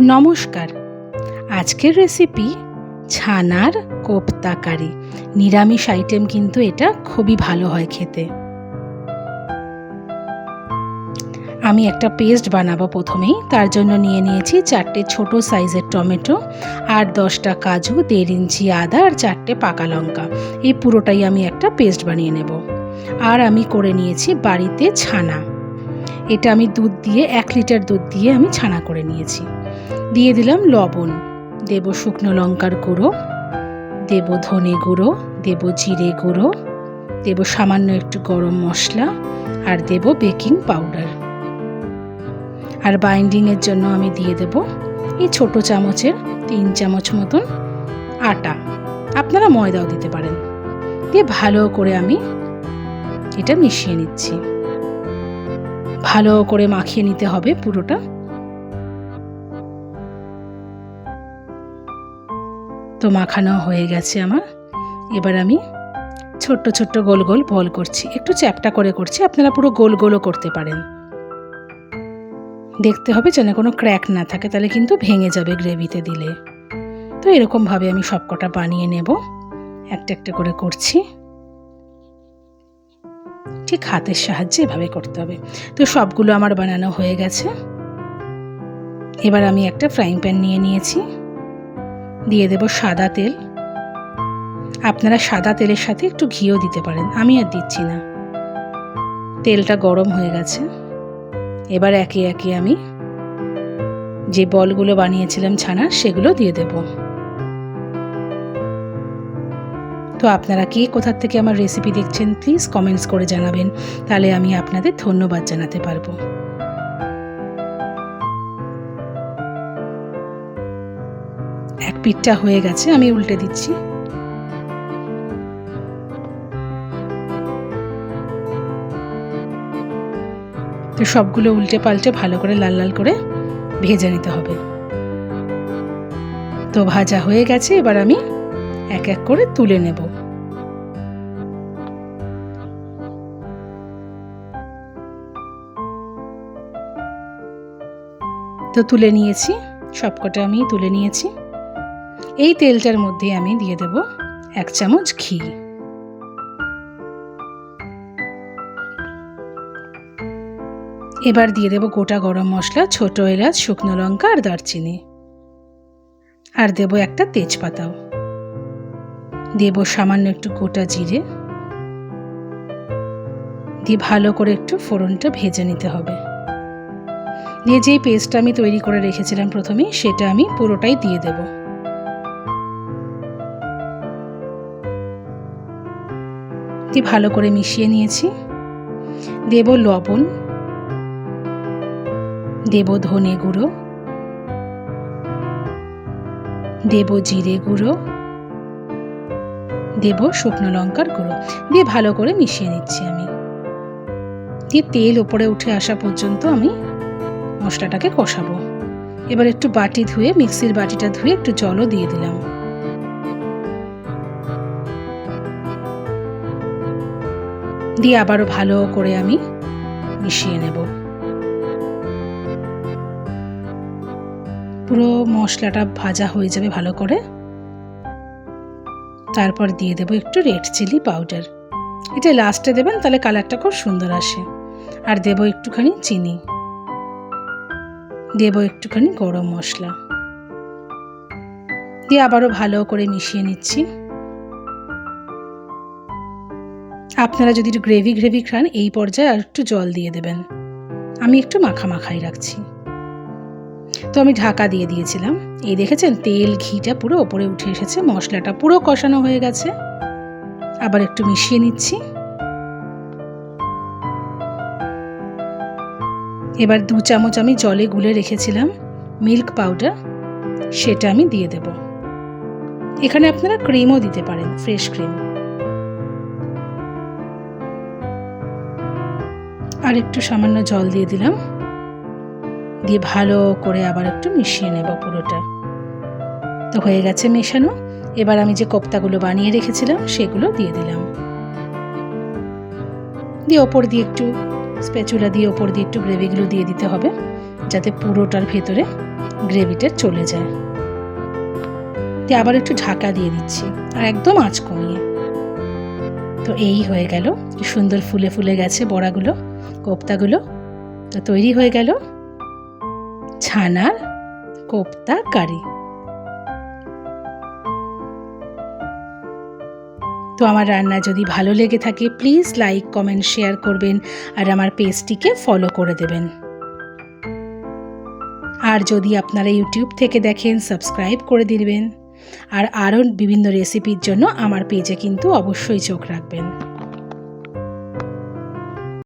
নমস্কার। আজকের রেসিপি ছানার কোপ্তা কারি নিরামিষ আইটেম কিন্তু এটা খুবই ভালো হয় খেতে। আমি একটা পেস্ট বানাবো প্রথমেই। তার জন্য নিয়ে নিয়েছি চারটে ছোট সাইজের টমেটো আর দশটা কাজু, দেড় ইঞ্চি আদা আর চারটে পাকা লঙ্কা। এই পুরোটাই আমি একটা পেস্ট বানিয়ে নেব। আর আমি করে নিয়েছি বাড়িতে ছানা। এটা আমি দুধ দিয়ে, এক লিটার দুধ দিয়ে আমি ছানা করে নিয়েছি। দিয়ে দিলাম লবণ। দেব শুকনো লঙ্কার গুঁড়ো, দেব ধনে গুঁড়ো, দেব জিরে গুঁড়ো, দেব সামান্য একটু গরম মশলা আর দেব বেকিং পাউডার। আর বাইন্ডিংয়ের জন্য আমি দিয়ে দেব এই ছোট চামচের তিন চামচ মতন আটা। আপনারা ময়দাও দিতে পারেন। দিয়ে ভালো করে আমি এটা মিশিয়ে নিচ্ছি। ভালো করে মাখিয়ে নিতে হবে পুরোটা। তো মাখানো হয়ে গেছে আমার। এবার আমি ছোট্ট ছোট্ট গোল গোল বল করছি। একটু চ্যাপটা করে করছি, আপনারা পুরো গোল গোলও করতে পারেন। দেখতে হবে যেন কোনো ক্র্যাক না থাকে, তাহলে কিন্তু ভেঙে যাবে গ্রেভিতে দিলে। তো এরকমভাবে আমি সবকটা বানিয়ে নেব। একটা একটা করে করছি। ঠিক হাতের সাহায্যে এভাবে করতে হবে। তো সবগুলো আমার বানানো হয়ে গেছে। এবার আমি একটা ফ্রাইং প্যান নিয়ে নিয়েছি। দিয়ে দেব সাদা তেল। আপনারা সাদা তেলের সাথে একটু ঘিও দিতে পারেন, আমি আর দিচ্ছি না। তেলটা গরম হয়ে গেছে। এবার একে একে আমি যে বলগুলো বানিয়েছিলাম ছানার, সেগুলো দিয়ে দেব। তো আপনারা কে কোথার থেকে আমার রেসিপি দেখছেন প্লিজ কমেন্টস করে জানাবেন। তাহলে আমি আপনাদের ধন্যবাদ জানাতে পারব। এক পিঠটা হয়ে গেছে, আমি উল্টে দিচ্ছি। তো সবগুলো উল্টে পাল্টে ভালো করে লাল লাল করে ভেজে নিতে হবে। তো ভাজা হয়ে গেছে, এবার আমি এক এক করে তুলে নেব। তো তুলে নিয়েছি, সবকটা আমি তুলে নিয়েছি। এই তেলটার মধ্যে আমি দিয়ে দেব এক চামচ ঘি। এবার দিয়ে দেব গোটা গরম মশলা, ছোট এলাচ, শুকনো লঙ্কা আর দারচিনি। আর দেব একটা তেজপাতাও। দেব সামান্য একটু গোটা জিরে। দিয়ে ভালো করে একটু ফোড়নটা ভেজে নিতে হবে। দিয়ে যেই পেস্টটা আমি তৈরি করে রেখেছিলাম প্রথমেই, সেটা আমি পুরোটাই দিয়ে দেবো। দিয়ে ভালো করে মিশিয়ে নিয়েছি। দেব লবণ, দেব ধনে গুঁড়ো, দেব জিরে গুঁড়ো, দেব শুকনো লঙ্কার গুঁড়ো। দিয়ে ভালো করে মিশিয়ে নিচ্ছি আমি। দিয়ে তেল ওপরে উঠে আসা পর্যন্ত আমি মশলাটাকে কষাবো। এবার একটু বাটি ধুয়ে, মিক্সির বাটিটা ধুয়ে একটু জলও দিয়ে দিলাম। দিয়ে আবারও ভালো করে আমি মিশিয়ে নেব। পুরো মশলাটা ভাজা হয়ে যাবে ভালো করে। তারপর দিয়ে দেবো একটু রেড চিলি পাউডার। এটা লাস্টে দেবেন, তাহলে কালারটা খুব সুন্দর আসে। আর দেব একটুখানি চিনি। দেব একটুখানি গরম মশলা। দিয়ে আবারও ভালো করে মিশিয়ে নিচ্ছি। আপনারা যদি একটু গ্রেভি গ্রেভি খান, এই পর্যায়ে আর একটু জল দিয়ে দেবেন। আমি একটু মাখা মাখাই রাখছি। তো আমি ঢাকা দিয়ে দিয়েছিলাম। এই দেখেছেন, তেল, ঘিটা পুরো ওপরে উঠে এসেছে, মশলাটা পুরো কষানো হয়ে গেছে। আবার একটু মিশিয়ে নিচ্ছি। এবার দু চামচ আমি জলে গুলে রেখেছিলাম মিল্ক পাউডার, সেটা আমি দিয়ে দেব। এখানে আপনারা ক্রিমও দিতে পারেন ফ্রেশ ক্রিম আর একটু সামান্য জল দিয়ে দিলাম। দিয়ে ভালো করে আবার একটু মিশিয়ে নেব পুরোটা। তো হয়ে গেছে মেশানো। এবার আমি যে কোপ্তাগুলো বানিয়ে রেখেছিলাম, সেগুলো দিয়ে দিলাম। দিয়ে ওপর দিয়ে একটু স্প্যাচুলা দিয়ে ওপর দিয়ে একটু গ্রেভিগুলো দিয়ে দিতে হবে, যাতে পুরোটার ভেতরে গ্রেভিটা চলে যায়। দিয়ে আবার একটু ঢাকা দিয়ে দিচ্ছি, আর একদম আঁচ কমিয়ে। তো এই হয়ে গেল। সুন্দর ফুলে ফুলে গেছে বড়াগুলো। কোপ্তাগুলো তো তৈরি হয়ে গেল। ছানার কোপ্তা, কারি। তো আমার রান্না যদি ভালো লেগে থাকে প্লিজ লাইক কমেন্ট শেয়ার করবেন আর আমার পেজটিকে ফলো করে দেবেন। আর যদি আপনারা ইউটিউব থেকে দেখেন সাবস্ক্রাইব করে দিবেন। আর আরও বিভিন্ন রেসিপির জন্য আমার পেজে কিন্তু অবশ্যই চোখ রাখবেন।